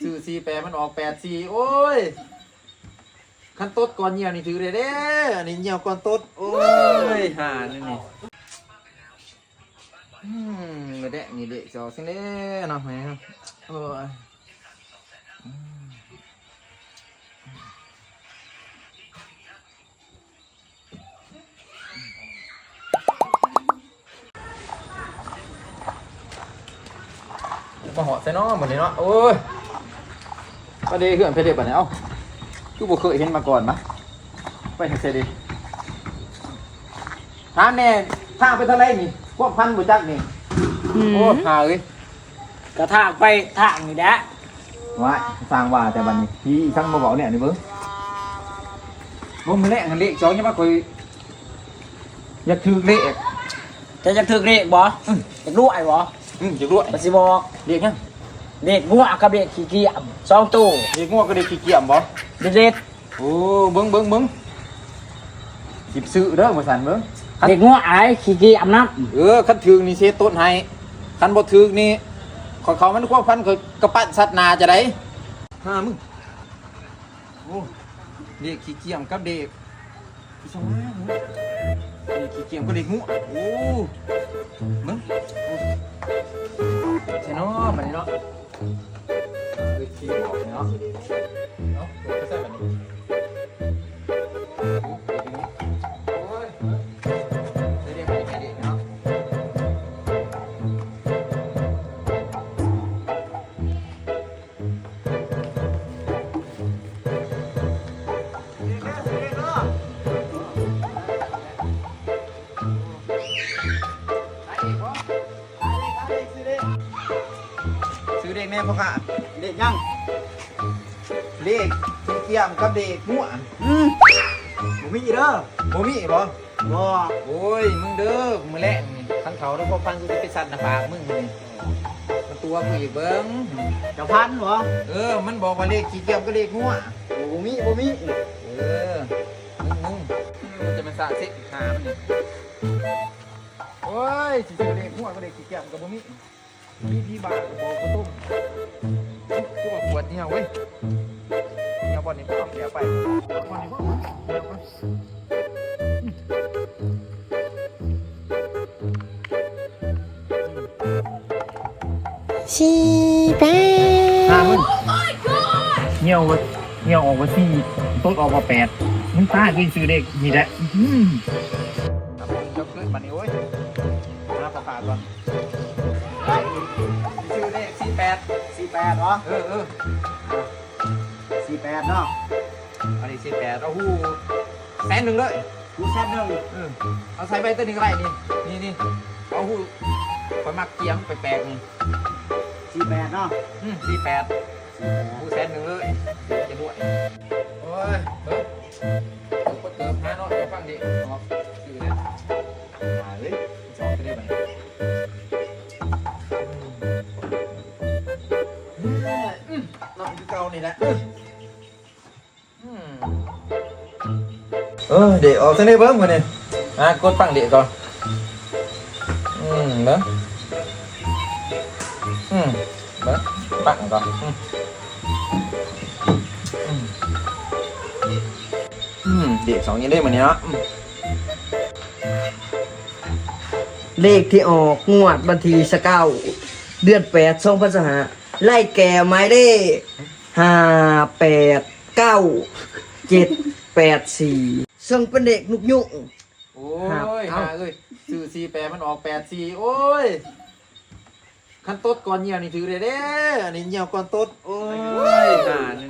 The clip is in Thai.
ซื้อสี่แปดมันออกแปดสี่โอ้ยขั้นต้นก่อนเหี่ยวนี่ถือเลยเด้ออันนี้เหี่ยวก่อนต้นโอ้ยห่านี่นี่อืมไม่ได้นี่เด็กจอสิเด้อเนาะแม่โอ้ยอืมมาเหาะใส่เนาะหมดเลยเนาะโอ้ย ประเดี๋ยวเขื่อนเพชรเด็บอะเนี่ยเอ้ากูบ่เคยเห็นมาก่อนมะไปเห็นเสดิถามแน่ทางไปเท่าไรนี่พวกพันบุจักนี่โอ้หาเอ้ยกระทากไปทางนี่แหละว่าสร้างว่าแต่บัดนี้พี่ช่างมาบอกเนี่ยนี่เบิ้งบ่มือแรกหันเลขสองยังมาคุยอยากถือเลขจะจะถึกเด็กบ่จะรู้ไอ้บ่อืมจะรวยปสิบอกเลขยัง เด็กงัวกับเด็กขี้เกียจสองตู้เลขงวก็เลขขี้เกียจบ่เด็ดเด็ดโอ้เบิ้งเบิ้งเบิ้งสิบซื้อเด้อมาสั่นเบิ้งเด็กงัวไอ้ขี้เกียจน้เออคันถือนี่เซต้นให้คันบ่ถือนี่ขอเขามันความพันเขากระปั้นสัตว์นาจะได้ห้ามึงโอ้เด็กขี้เกียจกับเด็กพี่ชมว่าเด็กขี้เกียจกับเด็กงูโอ้มึงใช่เนาะมันนี่เนาะ เด็กขี้บอกเนาะเนาะก็ใส่แบบนี้ แม่พ่อค่ะำเด็กยังเด็กขี้เกียจกับเด็กหัวอืมบ่มีเด้อบ่มีบ่บ่โอ้ยมึงเด้อมือแรกนี่ขันเขาแล้วพอฟังกูจะไปสัตว์หน้าผากมึงนี่มันตัวกูอีกเบิ้งจะพันบ่เออ มันบอกว่าเลขขี้เกียจก็เลขหัวบ่มีบ่มีเออมึงมึงมันจะเป็นสาสิหามันนี่โอ้ยสิซื้อเลขหัวก็เลขขี้เกียจก็บ่มี มีพี่บาทก็บอกกูตุ้มกูบอกปวดเนี่ยเว้ยเนี่ยบอลนี่พ่อเสียไปบอลนี่พ่อเดี๋ยวก่อนสี่แปห้าดมึงเหี่ยววะเหี่ยวออกมาสี่ต้นออกมาแปดมึงตากินซื้อเด็กนี่แหละอืมครับผมจะขึ้นมานี่โอ้ยมาประกาศก่อน ซื้อเด็กสี่แปด48เหรอเออเออ48เนาะอันนี้สี่แปดเอาหูแสนหนึ่งเลยกูแซ่บหนึงเออเอาใส่ใบตัวนี้ก็ได้นี่นี่นี่เอาหูคอยมักเกียมไปแปลกนี่48เนาะอืมสี่แปดหูแสนหนึ่งเลยเดี๋ยวจะด้วยโอ้ยเออเปิดเติมหาเนาะเดี๋ยวฟังดิออก คือเก่านี่แหละอืมเออเดี๋ยวออกตัวนี้เบิ้มกันเนี่ยอะกดฟังเดี๋ยวก่อน อืมเบิ้มอืมเบิ้มฟังก่อนอืมอืมเด็กสองยังได้เหมือนเนี้เนาะอืมเลขที่ออกงวดบันทีสเก้าเดือนแปดสองพันสหา ไล่แก่ไม้เลขห้าแปดเก้าเจ็ดแปดสี่ซึ่งเป็นเด็กนุกยุก โอ้ครับยเอ้า หาเอ้ยซื้อสี่แปดมันออกแปดสี่โอ้ยขั้นต้นก่อนเหี่ยวนี่ถือเลยเด้ออันนี้เหี่ยวก่อนต้นโอ้ยหานี่นี่